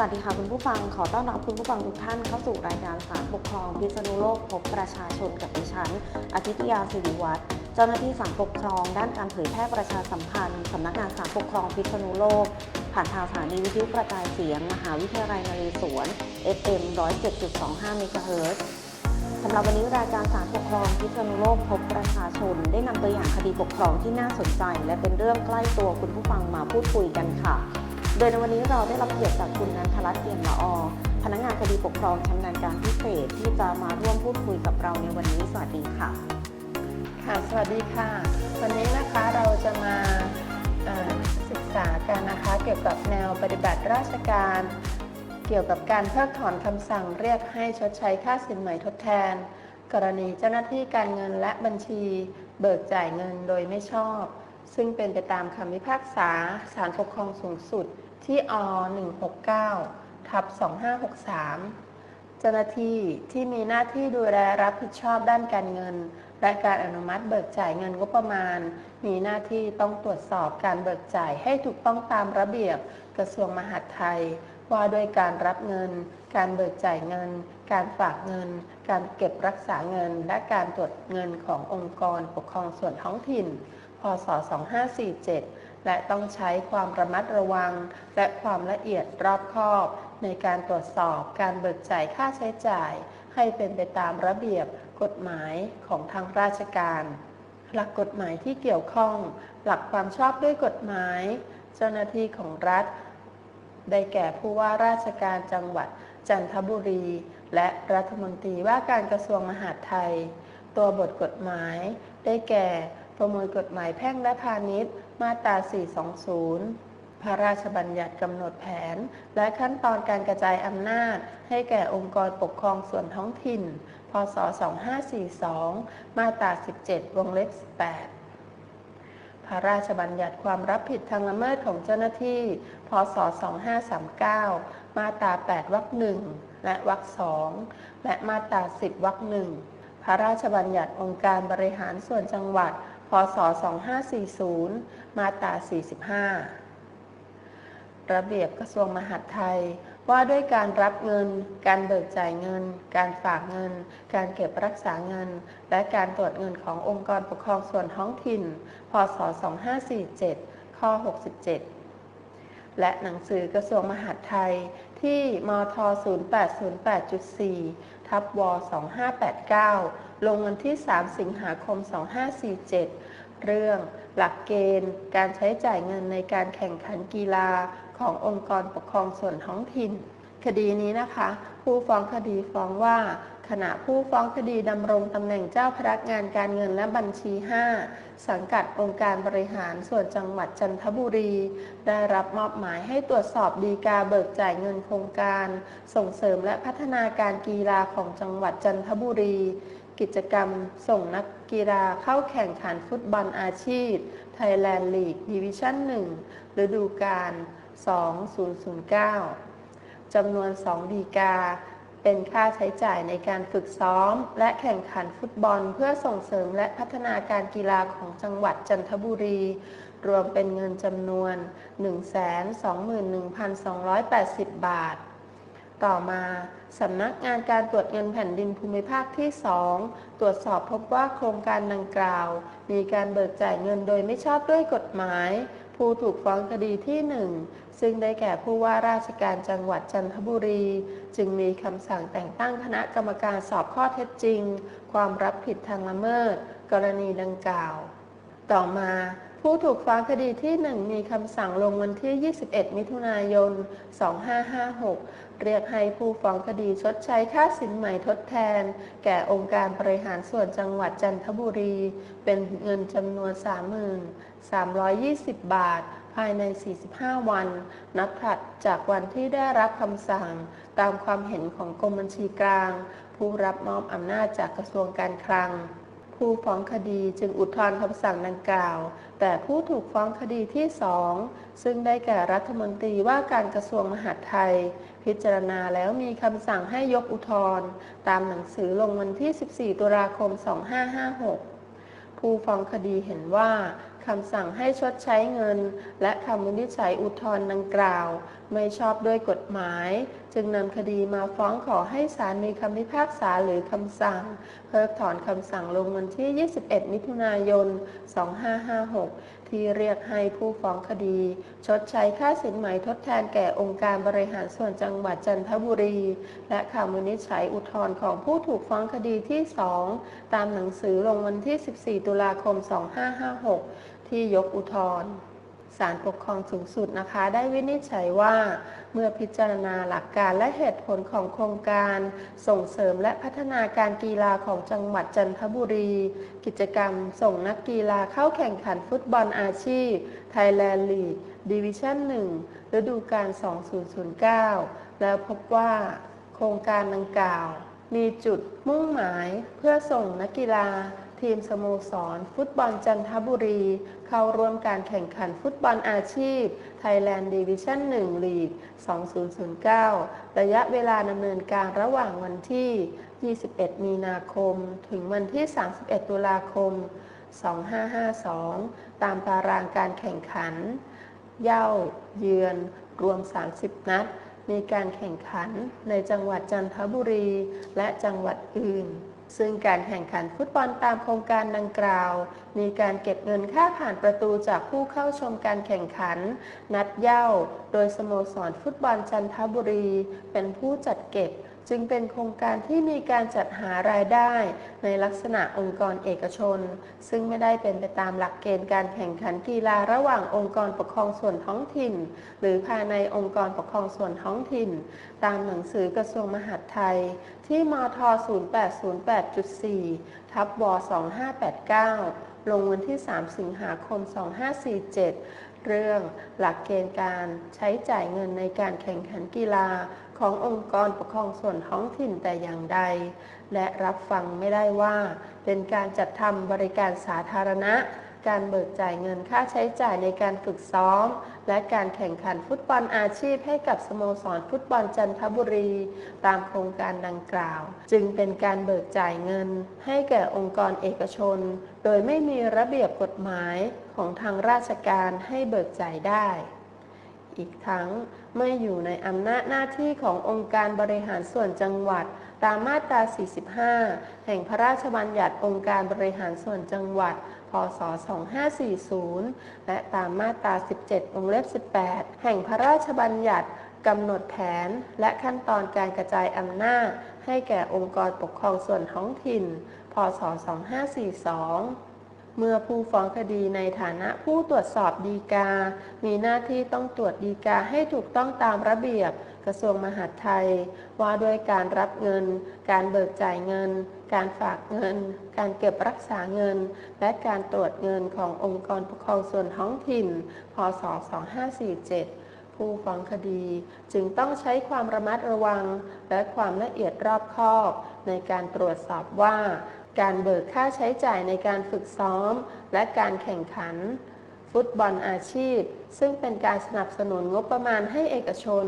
วัสดีค่ะคุณผู้ฟังขอต้อนรับคุณผู้ฟังทุกท่านเข้าสู่รายการสารปกครองพิษณุโลกพบประชาชนกับดิฉันอาทิตยาสิริวัฒน์เจ้าหน้าที่สารปกครอง ด้านการเผยแพร่ประชาสัมพันธ์สำนักงานสารปกครองพิษณุโลก ผ่านทางสถานีวิทยุกระจายเสียง มหาวิทยาลัยนเรศวร FM 107.25เมกะเฮิรตซ์สำหรับวันนี้รายการสารปกครองพิษณุโลกพบประชาชน ได้นำตัวอย่างคดีปกครองที่น่าสนใจ และเป็นเรื่องใกล้ตัวคุณผู้ฟังมาพูดคุยกันค่ะ ดยในวันนี้เราได้รับเกียรติจากคุณนันทรัตน์เอี่ยมละออพนักงานคดีปกครองชำนาญการพิเศษที่จะมาร่วมพูดคุยกับเราในวันนี้สวัสดีค่ะ ค่ะ สวัสดีค่ะ วันนี้นะคะเราจะมาศึกษากันนะคะเกี่ยวกับแนวปฏิบัติราชการ เกี่ยวกับการเพิกถอนคำสั่งเรียกให้ชดใช้ค่าสินไหม่ทดแทน กรณีเจ้าหน้าที่การเงินและบัญชี เบิกจ่ายเงินโดยไม่ชอบ ซึ่งเป็นไปตามคำพิพากษาศาลปกครองสูงสุด ที่อ169ทับ2563 เจ้าหน้าที่ที่มีหน้าที่ดูแลรับผิดชอบด้านการเงิน และการอนุมัติเบิกจ่ายเงินงบประมาณ มีหน้าที่ต้องตรวจสอบการเบิกจ่ายให้ถูกต้องตามระเบียบกระทรวงมหาดไทย ว่าด้วยการรับเงิน การเบิกจ่ายเงิน การฝากเงิน การเก็บรักษาเงิน และการตรวจเงินขององค์กรปกครองส่วนท้องถิ่น พศ 2547 และต้องใช้ความระมัดระวัง และความละเอียดรอบคอบ ในการตรวจสอบการเบิกจ่ายค่าใช้จ่าย ให้เป็นไปตามระเบียบกฎหมายของทางราชการ หลักกฎหมายที่เกี่ยวข้อง หลักความชอบด้วยกฎหมาย เจ้าหน้าที่ของรัฐ ได้แก่ผู้ว่าราชการจังหวัดจันทบุรี และรัฐมนตรีว่าการกระทรวงมหาดไทย ตัวบทกฎหมาย ได้แก่ประมวลกฎหมายแพ่งและพาณิชย์ มาตรา 420 พระราชบัญญัติกำหนดแผน และขั้นตอนการกระจายอำนาจ ให้แก่องค์กรปกครองส่วนท้องถิ่น พศ 2542 มาตรา 17 วงเล็บ 18พระราชบัญญัติความรับผิดทางละเมิดของเจ้าหน้าที่ พศ 2539 มาตรา 8 วรรคหนึ่งและวรรคสองและมาตรา 10 วรรคหนึ่งพระราชบัญญัติองค์การบริหารส่วนจังหวัด พศ 2540 มาตรา 45 ระเบียบกระทรวงมหาดไทย ว่าด้วยการรับเงิน การเบิกจ่ายเงิน การฝากเงิน การเก็บรักษาเงิน และการตรวจเงินขององค์กรปกครองส่วนท้องถิ่น พศ 2547 ข้อ 67และหนังสือกระทรวงมหาดไทยที่มท 0808.4 ทับว2589 ลงวันที่ 3 สิงหาคม 2547 เรื่องหลักเกณฑ์ การใช้จ่ายเงินในการแข่งขันกีฬาขององค์กรปกครองส่วนท้องถิ่น คดีนี้นะคะ ผู้ฟ้องคดีฟ้องว่า ขณะผู้ฟ้องคดีดำรงตำแหน่งเจ้าพนักงานการเงินและบัญชี 5 สังกัดองค์การบริหารส่วนจังหวัดจันทบุรี ได้รับมอบหมายให้ตรวจสอบดีกาเบิกจ่ายเงินโครงการ ส่งเสริมและพัฒนาการกีฬาของจังหวัดจันทบุรี กิจกรรมส่งนักกีฬาเข้าแข่งขันฟุตบอลอาชีพ Thailand League Division 1ฤดูกาล2009จำนวน 2 ดีกา เป็นค่าใช้จ่ายในการฝึกซ้อม และแข่งขันฟุตบอลเพื่อส่งเสริมและพัฒนาการกีฬาของจังหวัดจันทบุรี รวมเป็นเงินจำนวน 121,280 บาท ต่อมาสำนักงานการตรวจเงินแผ่นดินภูมิภาคที่ 2 ตรวจสอบพบว่าโครงการดังกล่าว มีการเบิกจ่ายเงินโดยไม่ชอบด้วยกฎหมาย ผู้ถูกฟ้องคดีที่ 1 ซึ่งได้แก่ผู้ว่าราชการจังหวัดจันทบุรี จึงมีคำสั่งแต่งตั้งคณะกรรมการสอบข้อเท็จจริง ความรับผิดทางละเมิด กรณีดังกล่าว ต่อมาผู้ถูกฟ้องคดีที่ 1 มีคำสั่งลงวันที่ 21 มิถุนายน 2556 เรียกให้ผู้ฟ้องคดีชดใช้ค่าสินไหม่ทดแทน แก่องค์การบริหารส่วนจังหวัดจันทบุรี เป็นเงินจำนวน 30,320 บาท ภายใน 45 วัน นับถัดจากวันที่ได้รับคำสั่ง ตามความเห็นของกรมบัญชีกลาง ผู้รับมอบอำนาจจากกระทรวงการคลังผู้ฟ้องคดีจึงอุทธรณ์คำสั่งดังกล่าว แต่ผู้ถูกฟ้องคดีที่สองซึ่งได้แก่รัฐมนตรีว่าการกระทรวงมหาดไทย พิจารณาแล้วมีคำสั่งให้ยกอุทธรณ์ตามหนังสือลงวันที่ 14 ตุลาคม 2556 ผู้ฟ้องคดีเห็นว่าคำสั่งให้ชดใช้เงิน และคำวินิจฉัยอุทธรณ์ดังกล่าว ไม่ชอบด้วยกฎหมาย จึงนำคดีมาฟ้องขอให้ศาลมีคำพิพากษาหรือคำสั่ง เพิกถอนคำสั่งลงวันที่ 21 มิถุนายน 2556 ที่เรียกให้ผู้ฟ้องคดี ชดใช้ค่าสินไหมทดแทนแก่องค์การบริหารส่วนจังหวัดจันทบุรี และคำวินิจฉัยอุทธรณ์ของผู้ถูกฟ้องคดีที่ 2 ตามหนังสือลงวันที่ 14 ตุลาคม 2556 ที่ยกอุทธรณ์ ศาลปกครองสูงสุดนะคะ ได้วินิจฉัยว่า เมื่อพิจารณาหลักการและเหตุผลของโครงการ ส่งเสริมและพัฒนาการกีฬาของจังหวัดจันทบุรี กิจกรรมส่งนักกีฬาเข้าแข่งขันฟุตบอลอาชีพ Thailand League Division 1ฤดูกาล 2009 แล้วพบว่าโครงการดังกล่าว มีจุดมุ่งหมายเพื่อส่งนักกีฬา ทีมสโมสร ฟุตบอลจันทบุรี เข้าร่วมการแข่งขันฟุตบอลอาชีพ Thailand Division 1 League 2009 ระยะเวลาดำเนินการระหว่างวันที่ 21 มีนาคม ถึงวันที่ 31 ตุลาคม 2552 ตามตารางการแข่งขัน เย่า เยือน รวม 30 นัด มีการแข่งขันในจังหวัดจันทบุรี และจังหวัดอื่น ซึ่งการแข่งขันฟุตบอลตามโครงการดังกล่าว มีการเก็บเงินค่าผ่านประตูจากผู้เข้าชมการแข่งขัน นัดเย่า โดยสโมสรฟุตบอลจันทบุรี เป็นผู้จัดเก็บ จึงเป็นโครงการที่มีการจัดหารายได้ในลักษณะองค์กรเอกชน ซึ่งไม่ได้เป็นไปตามหลักเกณฑ์การแข่งขันกีฬาระหว่างองค์กรปกครองส่วนท้องถิ่น หรือภายในองค์กรปกครองส่วนท้องถิ่น ตามหนังสือกระทรวงมหาดไทย ที่มท 0808.4 ทับว2589 ลงวันที่ 3 สิงหาคม 2547 เรื่องหลักเกณฑ์การใช้จ่ายเงินในการแข่งขันกีฬา ขององค์กรปกครองส่วนท้องถิ่นแต่อย่างใด และรับฟังไม่ได้ว่า เป็นการจัดทำบริการสาธารณะ การเบิกจ่ายเงินค่าใช้จ่ายในการฝึกซ้อม และการแข่งขันฟุตบอลอาชีพให้กับสโมสรฟุตบอลจันทบุรี ตามโครงการดังกล่าว จึงเป็นการเบิกจ่ายเงิน ให้แก่องค์กรเอกชน โดยไม่มีระเบียบกฎหมายของทางราชการให้เบิกจ่ายได้ อีกทั้ง ไม่อยู่ในอำนาจหน้าที่ขององค์การบริหารส่วนจังหวัด ตามมาตรา 45 แห่งพระราชบัญญัติองค์การบริหารส่วนจังหวัด พศ 2540 และตามมาตรา 17วงเล็บ 18 แห่งพระราชบัญญัติกำหนดแผนและขั้นตอนการกระจายอำนาจ ให้แก่องค์กรปกครองส่วนท้องถิ่น พศ 2542 เมื่อผู้ฟ้องคดีในฐานะผู้ตรวจสอบดีกา มีหน้าที่ต้องตรวจดีกาให้ถูกต้องตามระเบียบ กระทรวงมหาดไทย ว่าด้วยการรับเงิน การเบิกจ่ายเงิน การฝากเงิน การเก็บรักษาเงิน และการตรวจเงินขององค์กรปกครองส่วนท้องถิ่น พศ 2547ผู้ฟ้องคดีจึงต้องใช้ความระมัดระวังและความละเอียดรอบคอบในการตรวจสอบว่า การเบิกค่าใช้จ่ายในการฝึกซ้อม และการแข่งขัน ฟุตบอลอาชีพ ซึ่งเป็นการสนับสนุนงบประมาณให้เอกชน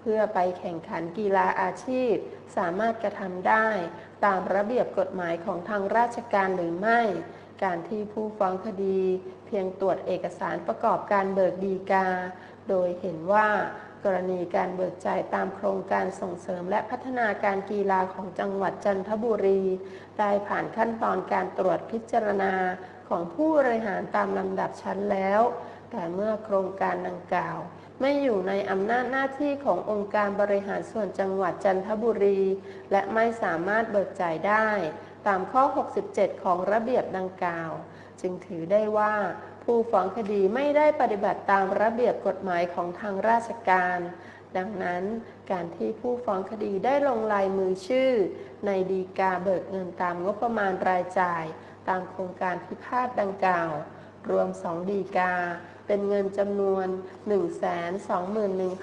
เพื่อไปแข่งขันกีฬาอาชีพ สามารถกระทำได้ ตามระเบียบกฎหมายของทางราชการหรือไม่ การที่ผู้ฟ้องคดี เพียงตรวจเอกสารประกอบการเบิกดีกา โดยเห็นว่า กรณีการเบิกจ่ายตามโครงการส่งเสริมและพัฒนาการกีฬาของจังหวัดจันทบุรี ได้ผ่านขั้นตอนการตรวจพิจารณาของผู้บริหารตามลำดับชั้นแล้ว แต่เมื่อโครงการดังกล่าว ไม่อยู่ในอำนาจหน้าที่ขององค์การบริหารส่วนจังหวัดจันทบุรี และไม่สามารถเบิกจ่ายได้ ตามข้อ 67 ของระเบียบดังกล่าว จึงถือได้ว่า ผู้ฟ้องคดีไม่ได้ปฏิบัติตามระเบียบกฎหมายของทางราชการ ดังนั้นการที่ผู้ฟ้องคดีได้ลงลายมือชื่อ ในดีกาเบิกเงินตามงบประมาณรายจ่าย ตามโครงการพิพาทดังกล่าว รวม 2 ดีกา เป็นเงินจำนวน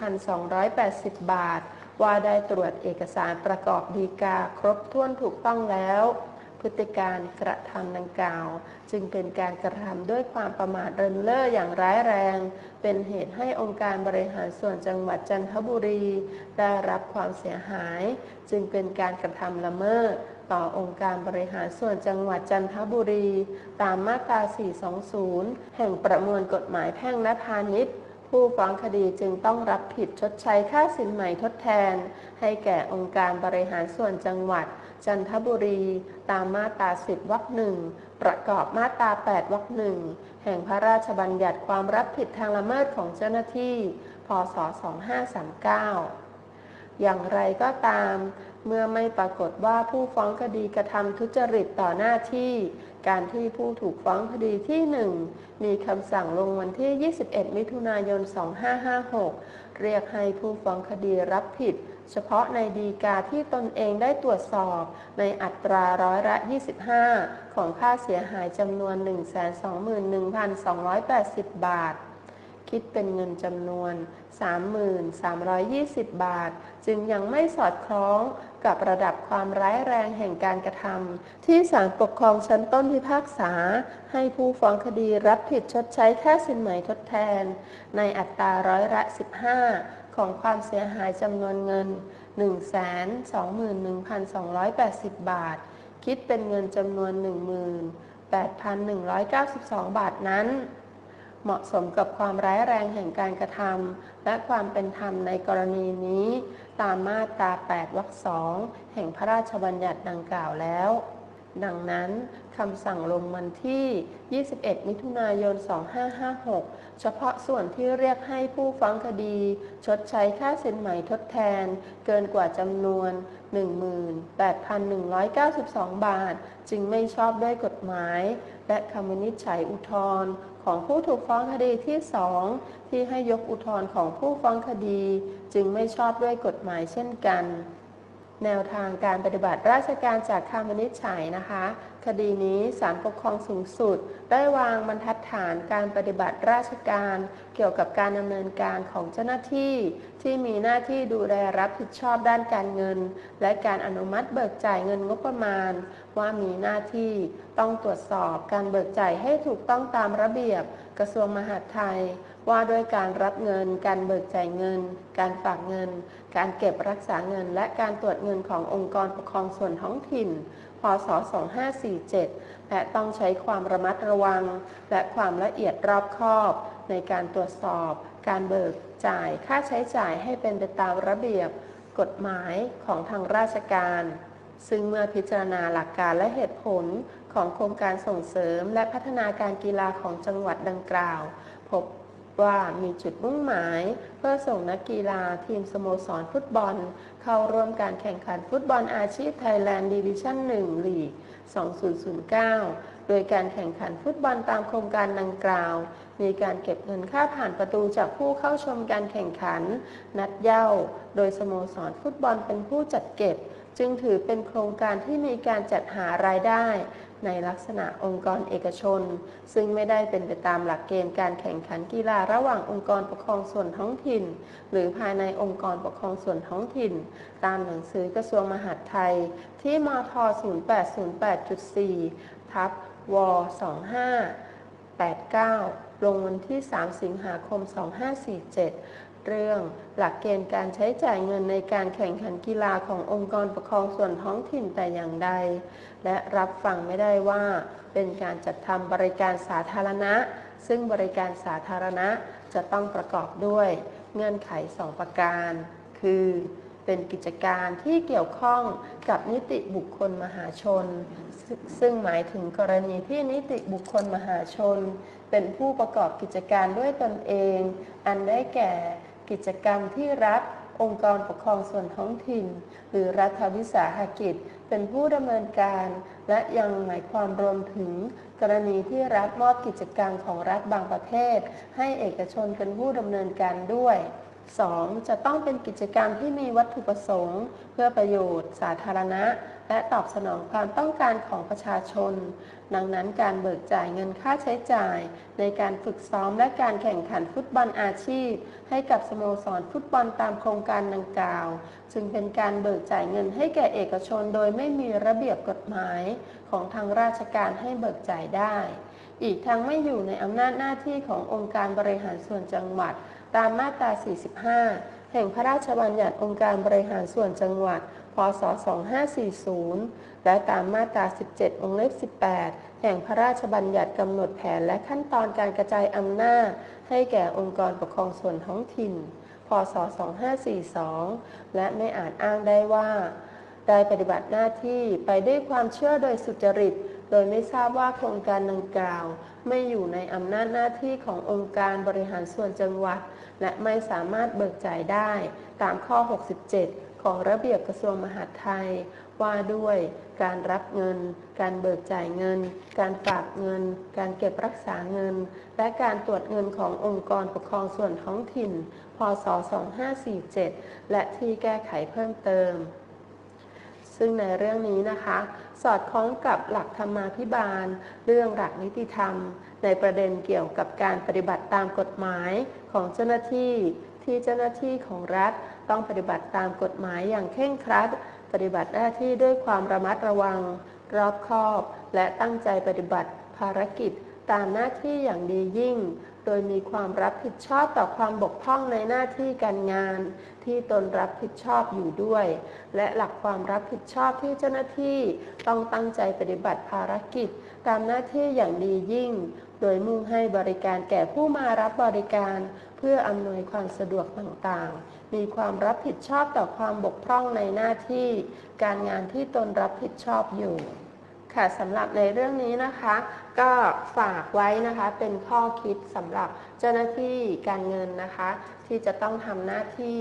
121,280 บาท ว่าได้ตรวจเอกสารประกอบดีกาครบถ้วนถูกต้องแล้ว พฤติการกระทำดังกล่าว จึงเป็นการกระทำด้วยความประมาทเรินเล่ออย่างร้ายแรง เป็นเหตุให้องค์การบริหารส่วนจังหวัดจันทบุรี ได้รับความเสียหาย จึงเป็นการกระทำละเมิดต่อองค์การบริหารส่วนจังหวัดจันทบุรี ตามมาตรา 420 แห่งประมวลกฎหมายแพ่งและพาณิชย์ผู้ฟ้องคดีจึงต้องรับผิดชดใช้ค่าสินใหม่ทดแทน ให้แก่องค์การบริหารส่วนจังหวัด จันทบุรี ตามมาตรา10วรรคหนึ่งประกอบมาตรา8วรรคหนึ่งแห่งพระราชบัญญัติความรับผิดทางละเมิดของเจ้าหน้าที่ พศ 2539 อย่างไรก็ตาม เมื่อไม่ปรากฏว่าผู้ฟ้องคดีกระทำทุจริตต่อหน้าที่ การที่ผู้ถูกฟ้องคดีที่ 1 มีคำสั่งลงวันที่ 21 มิถุนายน 2556 เรียกให้ผู้ฟ้องคดีรับผิด เฉพาะในดีกาที่ตนเองได้ตรวจสอบในอัตราร้อยละ 25 ของค่าเสียหายจำนวน 121,280 บาท คิดเป็นเงินจำนวน 3,320 บาท จึงยังไม่สอดคล้องกับระดับความร้ายแรงแห่งการกระทำที่ศาลปกครองชั้นต้นพิพากษา ให้ผู้ฟ้องคดีรับผิดชดใช้ค่าสินไหมทดแทน ในอัตราร้อยละ 15 ของความเสียหายจำนวนเงิน 121,280 บาท คิดเป็นเงินจำนวน 18,192 บาทนั้น เหมาะสมกับความร้ายแรงแห่งการกระทำและความเป็นธรรมในกรณีนี้ ตามมาตรา 8 วรรคสองแห่งพระราชบัญญัติดังกล่าวแล้ว ดังนั้นคำสั่งลงวันที่ 21 มิถุนายน 2556 เฉพาะส่วนที่เรียกให้ผู้ฟ้องคดี ชดใช้ค่าสินไหมทดแทน เกินกว่าจำนวน 18,192 บาท จึงไม่ชอบด้วยกฎหมาย และคำวินิจฉัยอุทธรณ์ของผู้ถูกฟ้องคดีที่ 2 ที่ให้ยกอุทธรณ์ของผู้ฟ้องคดี จึงไม่ชอบด้วยกฎหมายเช่นกัน แนวทางการปฏิบัติราชการจากคำวินิจฉัยนะคะ คดีนี้ศาลปกครองสูงสุด ได้วางบรรทัดฐานการปฏิบัติราชการ เกี่ยวกับการดำเนินการของเจ้าหน้าที่ ที่มีหน้าที่ดูแลรับผิดชอบด้านการเงิน และการอนุมัติเบิกจ่ายเงินงบประมาณ ว่ามีหน้าที่ต้องตรวจสอบการเบิกจ่ายให้ถูกต้องตามระเบียบกระทรวงมหาดไทย ว่าด้วยการรับเงิน การเบิกจ่ายเงิน การฝากเงิน การเก็บรักษาเงิน และการตรวจเงินขององค์กรปกครองส่วนท้องถิ่น พศ 2547 และต้องใช้ความระมัดระวัง และความละเอียดรอบคอบ ในการตรวจสอบ การเบิกจ่ายค่าใช้จ่ายให้เป็นไปตามระเบียบ กฎหมายของทางราชการ ซึ่งเมื่อพิจารณาหลักการและเหตุผลของโครงการส่งเสริม และพัฒนาการกีฬาของจังหวัดดังกล่าว พบ ว่ามีจุดมุ่งหมาย เพื่อส่งนักกีฬาทีมสโมสรฟุตบอล เข้าร่วมการแข่งขันฟุตบอลอาชีพไทยแลนด์ดิวิชั่น 1 ลีก 2009 โดยการแข่งขันฟุตบอลตามโครงการดังกล่าว มีการเก็บเงินค่าผ่านประตูจากผู้เข้าชมการแข่งขัน นัดเย้า โดยสโมสรฟุตบอลเป็นผู้จัดเก็บ จึงถือเป็นโครงการที่มีการจัดหารายได้ ในลักษณะองค์กรเอกชน ซึ่งไม่ได้เป็นไปตามหลักเกณฑ์การแข่งขันกีฬาระหว่างองค์กรปกครองส่วนท้องถิ่น หรือภายในองค์กรปกครองส่วนท้องถิ่น ตามหนังสือกระทรวงมหาดไทย ที่มท 0808.4 ทับว2589 ลงวันที่ 3 สิงหาคม 2547 เรื่อง หลักเกณฑ์การใช้จ่ายเงินในการแข่งขันกีฬาขององค์กรปกครองส่วนท้องถิ่นแต่อย่างใด และรับฟังไม่ได้ว่า เป็นการจัดทำบริการสาธารณะ ซึ่งบริการสาธารณะจะต้องประกอบด้วย เงื่อนไข 2 ประการ คือ เป็นกิจการที่เกี่ยวข้องกับนิติบุคคลมหาชน ซึ่งซึ่งหมายถึงกรณีที่นิติบุคคลมหาชน เป็นผู้ประกอบกิจการด้วยตนเอง อันได้แก่ กิจกรรมที่รัฐ องค์กรปกครองส่วนท้องถิ่น หรือรัฐวิสาหกิจ เป็นผู้ดำเนินการ และยังหมายความรวมถึง กรณีที่รัฐมอบกิจกรรมของรัฐบางประเภทให้เอกชนเป็นผู้ดำเนินการด้วย 2. จะต้องเป็นกิจกรรมที่มีวัตถุประสงค์ เพื่อประโยชน์ สาธารณะ และตอบสนองความต้องการของประชาชน ดังนั้นการเบิกจ่ายเงินค่าใช้จ่าย ในการฝึกซ้อมและการแข่งขันฟุตบอลอาชีพ ให้กับสโมสรฟุตบอลตามโครงการดังกล่าว จึงเป็นการเบิกจ่ายเงินให้แก่เอกชนโดยไม่มีระเบียบกฎหมายของทางราชการให้เบิกจ่ายได้ อีกทั้งไม่อยู่ในอำนาจหน้าที่ขององค์การบริหารส่วนจังหวัด ตามมาตรา 45 แห่งพระราชบัญญัติองค์การบริหารส่วนจังหวัด พศ 2540 และตามมาตรา 17 องเล็บ 18 แห่งพระราชบัญญัติกำหนดแผนและขั้นตอนการกระจายอำนาจ ให้แก่องค์กรปกครองส่วนท้องถิ่น พศ 2542 และไม่อาจอ้างได้ว่า ได้ปฏิบัติหน้าที่ไปด้วยความเชื่อโดยสุจริต โดยไม่ทราบว่าโครงการดังกล่าว ไม่อยู่ในอำนาจหน้าที่ขององค์การบริหารส่วนจังหวัด และไม่สามารถเบิกจ่ายได้ ตามข้อ 67 ของระเบียบกระทรวงมหาดไทย ว่าด้วยการรับเงิน การเบิกจ่ายเงิน การฝากเงิน การเก็บรักษาเงิน และการตรวจเงินขององค์กรปกครองส่วนท้องถิ่น พศ 2547 และที่แก้ไขเพิ่มเติม ซึ่งในเรื่องนี้นะคะ สอดคล้องกับหลักธรรมาภิบาล เรื่องหลักนิติธรรม ในประเด็นเกี่ยวกับการปฏิบัติตามกฎหมายของเจ้าหน้าที่ที่เจ้าหน้าที่ของรัฐต้องปฏิบัติตามกฎหมายอย่างเคร่งครัด ปฏิบัติหน้าที่ด้วยความระมัดระวัง รอบคอบ และตั้งใจปฏิบัติภารกิจ ตามหน้าที่อย่างดียิ่ง โดยมีความรับผิดชอบต่อความบกพร่องในหน้าที่การงาน ที่ตนรับผิดชอบอยู่ด้วย และหลักความรับผิดชอบที่เจ้าหน้าที่ต้องตั้งใจปฏิบัติภารกิจ ตามหน้าที่อย่างดียิ่ง โดยมุ่งให้บริการแก่ผู้มารับบริการ เพื่ออำนวยความสะดวกต่างๆ มีความรับผิดชอบต่อความบกพร่องในหน้าที่ การงานที่ตนรับผิดชอบอยู่ ค่ะสำหรับในเรื่องนี้นะคะ ก็ฝากไว้นะคะเป็นข้อคิดสำหรับเจ้าหน้าที่การเงินนะคะ ที่จะต้องทำหน้าที่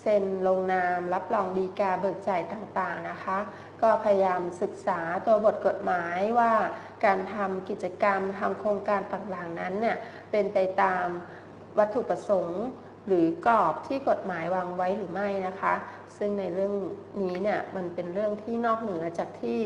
เซ็นลงนามรับรองดีกาเบิกจ่ายต่างๆนะคะ ก็พยายามศึกษาตัวบทกฎหมายว่าการทำกิจกรรมทำโครงการต่างๆนั้นเนี่ยเป็นไปตามวัตถุประสงค์ หรือกรอบที่กฎหมายวางไว้หรือไม่นะคะ ซึ่งในเรื่องนี้เนี่ยมันเป็นเรื่องที่นอกเหนือจากที่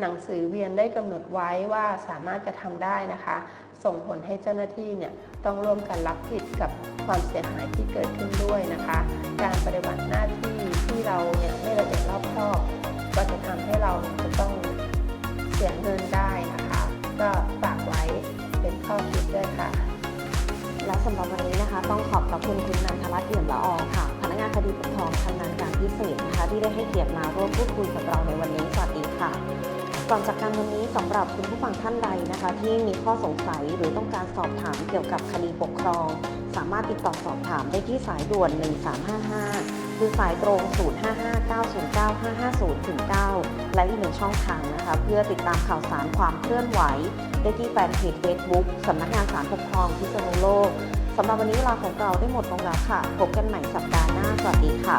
หนังสือเวียนได้กำหนดไว้ว่าสามารถกระทำได้นะคะ ส่งผลให้เจ้าหน้าที่เนี่ยต้องร่วมกันรับผิดกับความเสียหายที่เกิดขึ้นด้วยนะคะ การปฏิบัติหน้าที่ที่เราเนี่ยไม่ละเอียดรอบคอบก็จะทำให้เราจะต้องเสียเงินได้นะคะ ก็ฝากไว้เป็นข้อคิดด้วยค่ะ และสำหรับวันนี้นะคะ ต้องขอบพระคุณคุณนันทรัตน์เอี่ยมละออค่ะ พนักงานคดีปกครองชำนาญการพิเศษนะคะ ที่ได้ให้เกียรติมาร่วมพูดคุยกับเราในวันนี้สวัสดีค่ะ ก่อนจากการวันนี้สำหรับคุณผู้ฟังท่านใดนะคะ ที่มีข้อสงสัยหรือต้องการสอบถามเกี่ยวกับคดีปกครอง สามารถติดต่อสอบถามได้ที่สายด่วน 1355คือสายตรง 0559095509และอีกหนึ่งช่องทางนะคะ เพื่อติดตามข่าวสารความเคลื่อนไหว ได้ที่แฟนเพจ Facebook สำนักงานศาลปกครองพิษณุโลกสำหรับวันนี้เวลาของเราได้หมดลงแล้วค่ะ พบกันใหม่สัปดาห์หน้า สวัสดีค่ะ